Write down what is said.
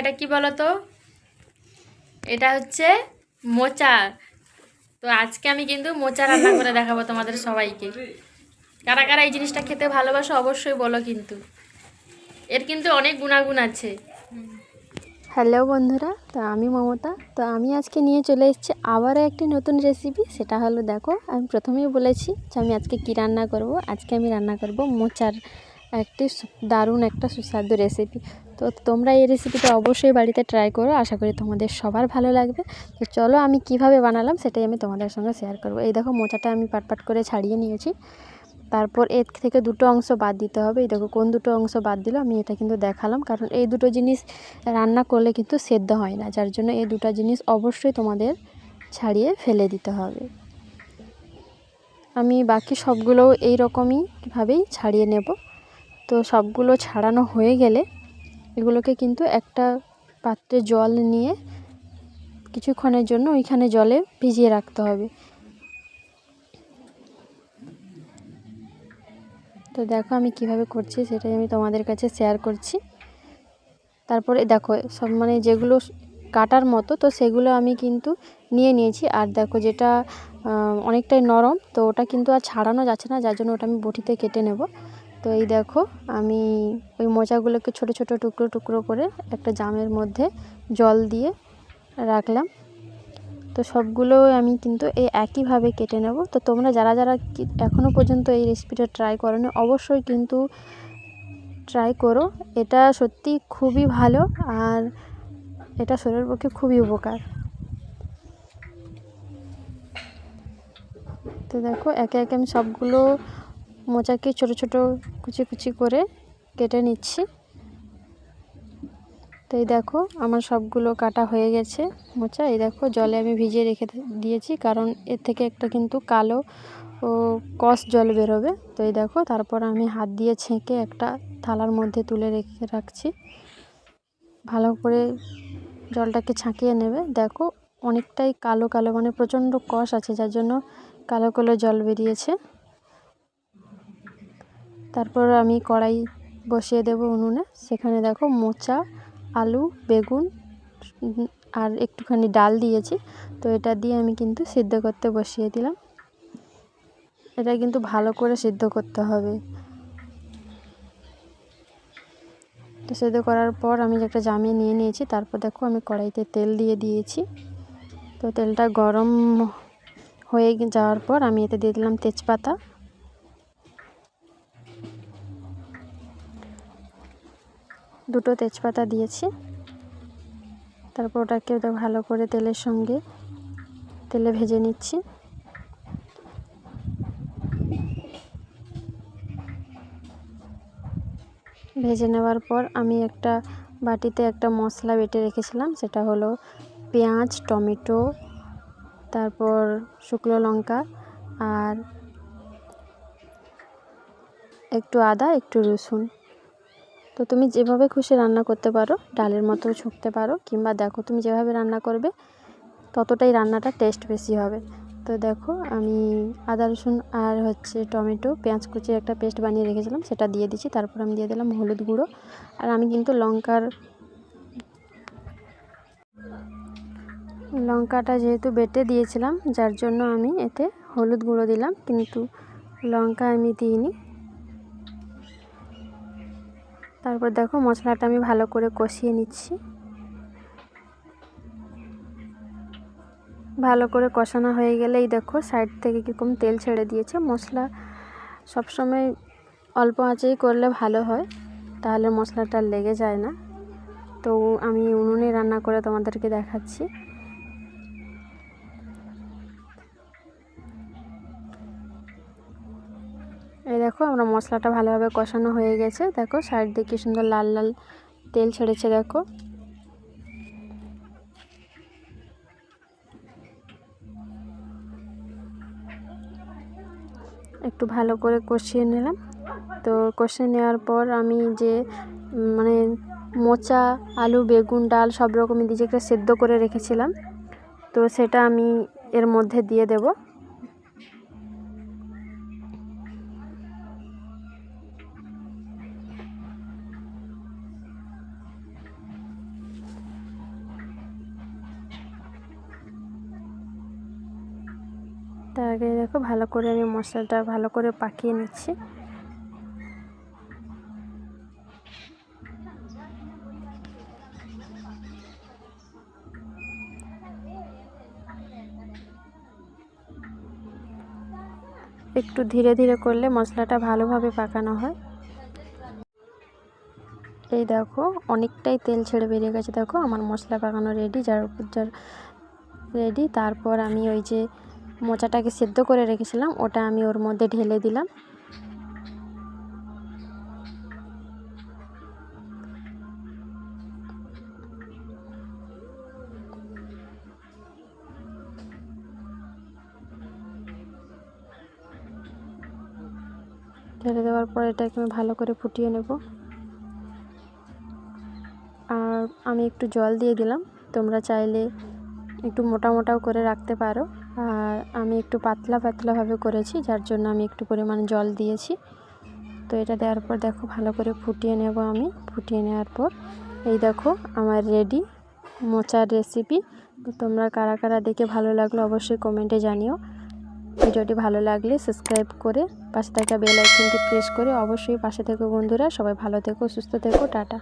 এটা কি বলো তো এটা হচ্ছে মোচা। তো আজকে আমি কিন্তু মোচা রান্না করে দেখাবো তোমাদের সবাইকে। কারা কারা এই জিনিসটা খেতে ভালোবাসো অবশ্যই বলো কিন্তু। এর কিন্তু অনেক গুণাগুণ আছে। হ্যালো বন্ধুরা, তো আমি মমতা। তো আমি আজকে নিয়ে চলে এসেছি আবারও একটি নতুন রেসিপি সেটা হলো দেখো, আমি প্রথমেই বলেছি যে আমি আজকে কি রান্না করব। আজকে আমি রান্না করব মোচার একটি দারুণ একটা সুস্বাদু রেসিপি তো তোমরা এই রেসিপিটা অবশ্যই বাড়িতে ট্রাই করো। আশা করি তোমাদের সবার ভালো লাগবে। তো চলো আমি কীভাবে বানালাম সেটাই আমি তোমাদের সঙ্গে শেয়ার করব। এই দেখো মোচাটা আমি পাট পাট করে ছাড়িয়ে নিয়েছি। তারপর এর থেকে দুটো অংশ বাদ দিতে হবে। এই দেখো কোন দুটো অংশ বাদ দিল আমি এটা কিন্তু দেখালাম। কারণ এই দুটো জিনিস রান্না করলে কিন্তু সেদ্ধ হয় না। যার জন্য এই দুটো জিনিস অবশ্যই তোমাদের ছাড়িয়ে ফেলে দিতে হবে। আমি বাকি সবগুলোও এই রকমই ভাবেই ছাড়িয়ে নেব। তো সবগুলো ছাড়ানো হয়ে গেলে এগুলোকে কিন্তু একটা পাত্রে জল নিয়ে কিছুক্ষণের জন্য ওইখানে জলে ভিজিয়ে রাখতে হবে। তো দেখো আমি কীভাবে করছি সেটাই আমি তোমাদের কাছে শেয়ার করছি। তারপরে দেখো সব মানে যেগুলো কাটার মতো তো সেগুলো আমি কিন্তু নিয়ে নিয়েছি। আর দেখো যেটা অনেকটাই নরম তো ওটা কিন্তু আর ছাড়ানো যাচ্ছে না, যার জন্য ওটা আমি বটিতে কেটে নেব। তো এই দেখো, আমি ওই মোচাগুলোকে ছোট ছোট টুকরো টুকরো করে একটা জামের মধ্যে জল দিয়ে রাখলাম। তো সবগুলো আমি কিন্তু এই একইভাবে কেটে নেব। তো তোমরা যারা যারা এখনও পর্যন্ত এই রেসিপিটা ট্রাই করোনি, অবশ্যই কিন্তু ট্রাই করো। এটা সত্যি খুবই ভালো আর এটা শরীরের পক্ষে খুবই উপকার। তো দেখো, একে একে আমি সবগুলো মোচাকে ছোট ছোট কুচি কুচি করে কেটে নিচ্ছি। তো এই দেখো, আমার সবগুলো কাটা হয়ে গেছে মোচা। এই দেখো, জলে আমি ভিজিয়ে রেখে দিয়েছি, কারণ এর থেকে একটা কিন্তু কালো ও কষ জল বেরোবে। তো এই দেখো, তারপর আমি হাত দিয়ে ছেঁকে একটা থালার মধ্যে তুলে রেখে রাখছি। ভালো করে জলটাকে ছাঁকিয়ে নেবে। দেখো, অনেকটাই কালো কালো মানে প্রচণ্ড কষ আছে, যার জন্য কালো কালো জল বেরিয়েছে। তারপর আমি কড়াই বসিয়ে দেব উনুনে। সেখানে দেখো মোচা, আলু, বেগুন, আর একটুখানি ডাল দিয়েছি। তো এটা দিয়ে আমি কিন্তু সিদ্ধ করতে বসিয়ে দিলাম। এটা কিন্তু ভালো করে সিদ্ধ করতে হবে। তো সিদ্ধ করার পর আমি একটা জামিয়ে নিয়ে নিয়েছি। তারপর দেখো আমি কড়াইতে তেল দিয়ে দিয়েছি। তো তেলটা গরম হয়ে যাওয়ার পর আমি এতে দিয়ে দিলাম তেজপাতা। দুটো তেজপাতা দিয়েছি। তারপর ওটাকে ওটা ভালো করে তেলের সঙ্গে তেলে ভেজে নিচ্ছি। ভেজে নেওয়ার পর আমি একটা বাটিতে একটা মশলা বেটে রেখেছিলাম, সেটা হলো পেঁয়াজ, টমেটো, তারপর শুকনো লঙ্কা আর একটু আদা, একটু রসুন। তো তুমি যেভাবে খুশি রান্না করতে পারো, ডালের মতো ছুঁকতে পারো, কিংবা দেখো তুমি যেভাবে রান্না করবে, ততটাই রান্নাটা টেস্ট বেশি হবে। তো দেখো, আমি আদা, রসুন আর হচ্ছে টমেটো, পেঁয়াজ কুচির একটা পেস্ট বানিয়ে রেখেছিলাম, সেটা দিয়ে দিচ্ছি। তারপর আমি দিয়ে দিলাম হলুদ গুঁড়ো। আর আমি কিন্তু লঙ্কার, লঙ্কাটা যেহেতু বেটে দিয়েছিলাম, যার জন্য আমি এতে হলুদ গুঁড়ো দিলাম, কিন্তু লঙ্কা আমি দিইনি। তারপর দেখো মশলাটা আমি ভালো করে কষিয়ে নিচ্ছি। ভালো করে কষানো হয়ে গেলে এই দেখো সাইড থেকে কীরকম তেল ছেড়ে দিয়েছে। মশলা সবসময় অল্প আঁচেই করলে ভালো হয়, তাহলে মশলাটা লেগে যায় না। তো আমি উনুনে রান্না করে তোমাদেরকে দেখাচ্ছি। দেখো আমরা মশলাটা ভালোভাবে কষানো হয়ে গেছে। দেখো সাইড দিয়ে কি সুন্দর লাল লাল তেল ছেড়েছে, দেখো। একটু ভালো করে কষিয়ে নিলাম। তো কষিয়ে নেওয়ার পর আমি যে মানে মোচা, আলু, বেগুন, ডাল সব রকমই দিয়ে সেদ্ধ করে রেখেছিলাম, তো সেটা আমি এর মধ্যে দিয়ে দেব। তার আগে দেখো, ভালো করে আমি মশলাটা ভালো করে পাকিয়ে নিচ্ছি। একটু ধীরে ধীরে করলে মশলাটা ভালোভাবে পাকানো হয়। এই দেখো, অনেকটাই তেল ছেড়ে বেরিয়ে গেছে। দেখো, আমার মশলা পাকানো রেডি যার উপর যার রেডি তারপর আমি ওই যে মোচাটাকে সেদ্ধ করে রেখেছিলাম, ওটা আমি ওর মধ্যে ঢেলে দিলাম। ঢেলে দেওয়ার পর এটাকে আমি ভালো করে ফুটিয়ে নেব। আর আমি একটু জল দিয়ে দিলাম, তোমরা চাইলে একটু মোটা মোটাও করে রাখতে পারো। আর আমি একটু পাতলা পাতলাভাবে করেছি, যার জন্য আমি একটু পরিমাণ জল দিয়েছি। তো এটা দেওয়ার পর দেখো ভালো করে ফুটিয়ে নেব আমি। ফুটিয়ে নেওয়ার পর এই দেখো আমার রেডি মোচার রেসিপি। তোমরা কারা কারা দেখে ভালো লাগল অবশ্যই কমেন্টে জানিও। ভিডিওটি ভালো লাগলে সাবস্ক্রাইব করে পাশে থাকা বেল আইকনটি প্রেস করে অবশ্যই পাশে থেকো বন্ধুরা। সবাই ভালো থেকো, সুস্থ থেকো, টাটা।